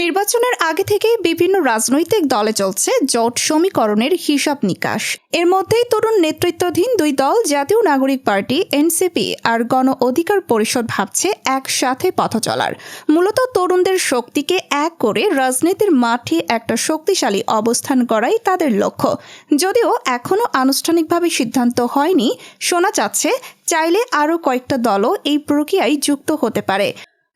নির্বাচনের আগে থেকেই বিভিন্ন রাজনৈতিক দলে চলছে জোট সমীকরণের হিসাব নিকাশ। এর মধ্যেই তরুণ নেতৃত্বাধীন দুই দল, জাতীয় নাগরিক পার্টি, এনসিপি আর গণ অধিকার পরিষদ ভাবছে একসাথে পথ চলার। মূলত তরুণদের শক্তিকে এক করে রাজনীতির মাঠে একটা শক্তিশালী অবস্থান করাই তাদের লক্ষ্য। যদিও এখনও আনুষ্ঠানিকভাবে সিদ্ধান্ত হয়নি, শোনা যাচ্ছে, চাইলে আরও কয়েকটা দলও এই প্রক্রিয়ায় যুক্ত হতে পারে।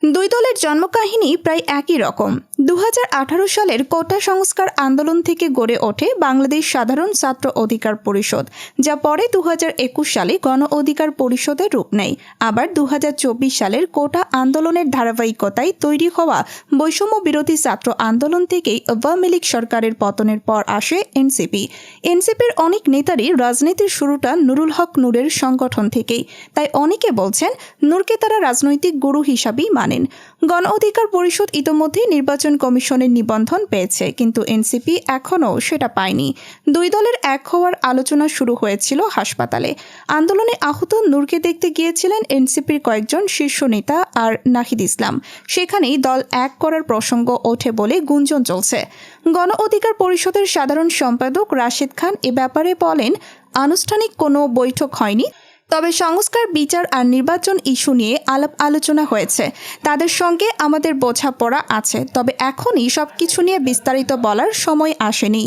দুই দলের জন্মকাহিনী প্রায় একই রকম। দু হাজার আঠারো সালের কোটা সংস্কার আন্দোলন থেকে গড়ে ওঠে বাংলাদেশ সাধারণ ছাত্র অধিকার পরিষদ, যা পরে দু হাজার একুশ সালে গণ অধিকার পরিষদের রূপ নেয়। আবার দু হাজার চব্বিশ সালের কোটা আন্দোলনের ধারাবাহিকতায় তৈরি হওয়া বৈষম্য বিরোধী ছাত্র আন্দোলন থেকেই আওয়ামী লীগ সরকারের পতনের পর আসে এনসিপি। এনসিপির অনেক নেতারই রাজনীতির শুরুটা নুরুল হক নূরের সংগঠন থেকেই। তাই অনেকে বলছেন, নূরকে তারা রাজনৈতিক গুরু হিসাবেই মানেন গণ অধিকার পরিষদ ইতোমধ্যেই নির্বাচন কমিশনের নিবন্ধন পেয়েছে, কিন্তু এনসিপি এখনও সেটা পায়নি। দুই দলের এক হওয়ার আলোচনা শুরু হয়েছিল হাসপাতালে। আন্দোলনে আহত নূরকে দেখতে গিয়েছিলেন এনসিপির কয়েকজন শীর্ষ নেতা আর নাহিদ ইসলাম। সেখানেই দল এক করার প্রসঙ্গ ওঠে বলে গুঞ্জন চলছে। গণ অধিকার পরিষদের সাধারণ সম্পাদক রাশেদ খান এ ব্যাপারে বলেন, আনুষ্ঠানিক কোনো বৈঠক হয়নি। তবে সংস্কার, বিচার আর নির্বাচন ইস্যু নিয়ে আলাপ আলোচনা হয়েছে। তাদের সঙ্গে আমাদের বোঝাপড়া আছে, তবে এখনই সব কিছু নিয়ে বিস্তারিত বলার সময় আসেনি।